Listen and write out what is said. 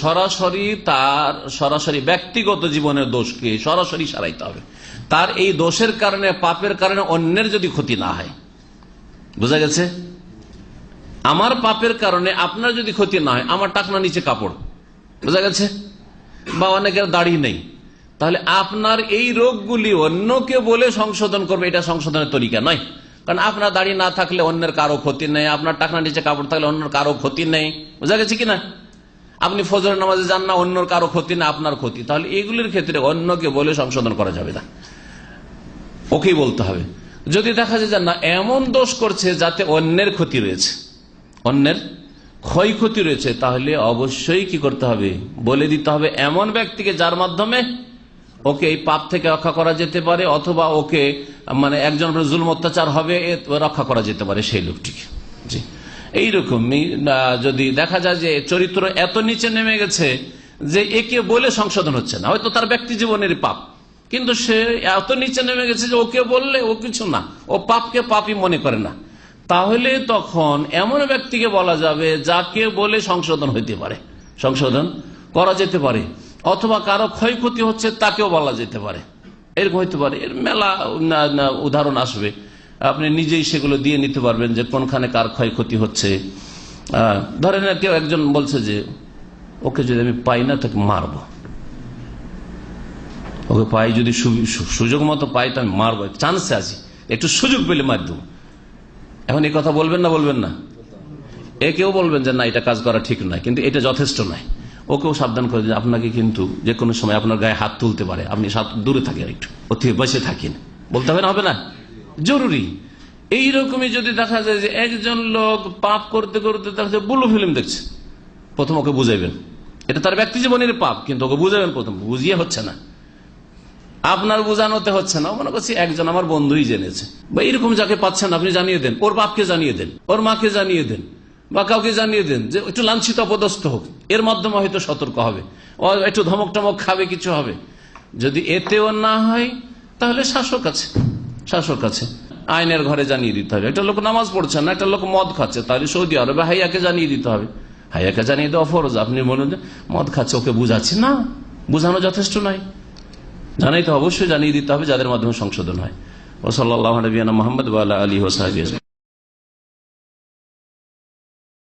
সরাসরি তার, সরাসরি ব্যক্তিগত জীবনের দোষকে সরাসরি সারাইতে হবে। তার এই দোষের কারণে, পাপের কারণে অন্যের যদি ক্ষতি না হয়। বোঝা গেছে? আমার পাপের কারণে আপনার যদি ক্ষতি না হয়, আমার টাকনা নিচে কাপড়। বোঝা গেছে? বা অনেকের দাড়ি নেই। তাহলে আপনার এই রোগগুলি অন্যকে বলে সংশোধন করবে, এটা সংশোধনের তরিকা নয়। কারণ আপনার দাড়ি না থাকলে অন্যের কারও ক্ষতি নেই, আপনার টাকনা নিচে কাপড় থাকলে অন্যের কারও ক্ষতি নেই। বোঝা গেছে কিনা আপনি ফজরের নামাজে যান না, অন্যর কারও ক্ষতি না, আপনার ক্ষতি। তাহলে এগুলির ক্ষেত্রে অন্যকে বলে সংশোধন করা যাবে না। ওকেই বলতে হবে। যদি দেখা যায় না, এমন দোষ করছে যাতে অন্যের ক্ষতি রয়েছে, অন্যের ক্ষয়ক্ষতি রয়েছে, তাহলে অবশ্যই কি করতে হবে? বলে দিতে হবে এমন ব্যক্তিকে যার মাধ্যমে ওকে এই পাপ থেকে রক্ষা করা যেতে পারে, অথবা ওকে মানে একজন জুলম অত্যাচার হবে রক্ষা করা যেতে পারে সেই লোকটিকে। জি। এইরকমই আহ, যদি দেখা যায় যে চরিত্র এত নিচে নেমে গেছে যে একে বলে সংশোধন হচ্ছে না। হয়তো তার ব্যক্তি জীবনের পাপ। কিন্তু সে এত নিচে নেমে গেছে যে ওকে বললে ও কিছু না। ও পাপকে পাপই মনে করে না। তাহলে তখন এমন ব্যক্তিকে বলা যাবে যাকে বলে সংশোধন হইতে পারে। সংশোধন করা যেতে পারে। অথবা কারও ক্ষয়ক্ষতি হচ্ছে তাকেও বলা যেতে পারে। এরকম হইতে পারে। এর মেলা উদাহরণ আসবে। আপনি নিজেই সেগুলো দিয়ে নিতে পারবেন যে কোনখানে কার ক্ষয়ক্ষতি হচ্ছে। ধরেন কেউ একজন বলছে যে, ওকে যদি আমি পাই না, তাকে মারবো। ওকে পাই যদি সুযোগ মতো পাই তো আমি মারবো। চান্সে আছি। একটু সুযোগ পেলে দেবো। এখন এই কথা বলবেন না বলবেন না? এ কেউ বলবেন যে, না, এটা কাজ করা ঠিক নয়। কিন্তু এটা যথেষ্ট নয়। ওকেও সাবধান করে যে আপনাকে কিন্তু যে কোনো সময় আপনার গায়ে হাত তুলতে পারে। আপনি দূরে থাকেন একটু। অতি বসে থাকেন। বলতে হবে না? হবে না? জরুরি। এই রকমই যদি দেখা যায় যে একজন লোক পাপ করতে করতে দেখা যায় বুলু ফিল্ম দেখছে, প্রথম ওকে বুঝাইবেন। এটা তার ব্যক্তি জীবনের পাপ, কিন্তু ওকে বুঝাবেন প্রথম। বুঝিয়ে হচ্ছে না। আপনার বোঝানোতে হচ্ছে না। মনে করছি একজন আমার বন্ধুই জেনেছে। বা এরকম যাকে পাচ্ছেন, আপনি জানিয়ে দেন। ওর বাপকে জানিয়ে দেন। ওর মাকে জানিয়ে দেন। বা কাউকে জানিয়ে দেন যে একটু লাঞ্ছিত, অপদস্থ হোক। এর মাধ্যমে হয়তো সতর্ক হবে। একটু ধমক টমক খাবে, কিছু হবে। যদি এতেও না হয়, তাহলে শাসক আছে। শাসক আছে, আইনের ঘরে জানিয়ে দিতে হবে। একটা লোক নামাজ পড়ছে না, একটা লোক মদ খাচ্ছে, তাহলে সৌদি আরবে হাইয়াকে জানিয়ে দিতে হবে। হাইয়াকে জানিয়ে দেওয়া ফরজ। আপনি বলুন মদ খাচ্ছে, ওকে বুঝাচ্ছি না। বুঝানো যথেষ্ট নয়। জানাই তো অবশ্যই জানিয়ে দিতে হবে, যাদের মাধ্যমে সংশোধন হয়। ও সাল্লাহ নবীনা মোহাম্মদ আলী ওসাহাবি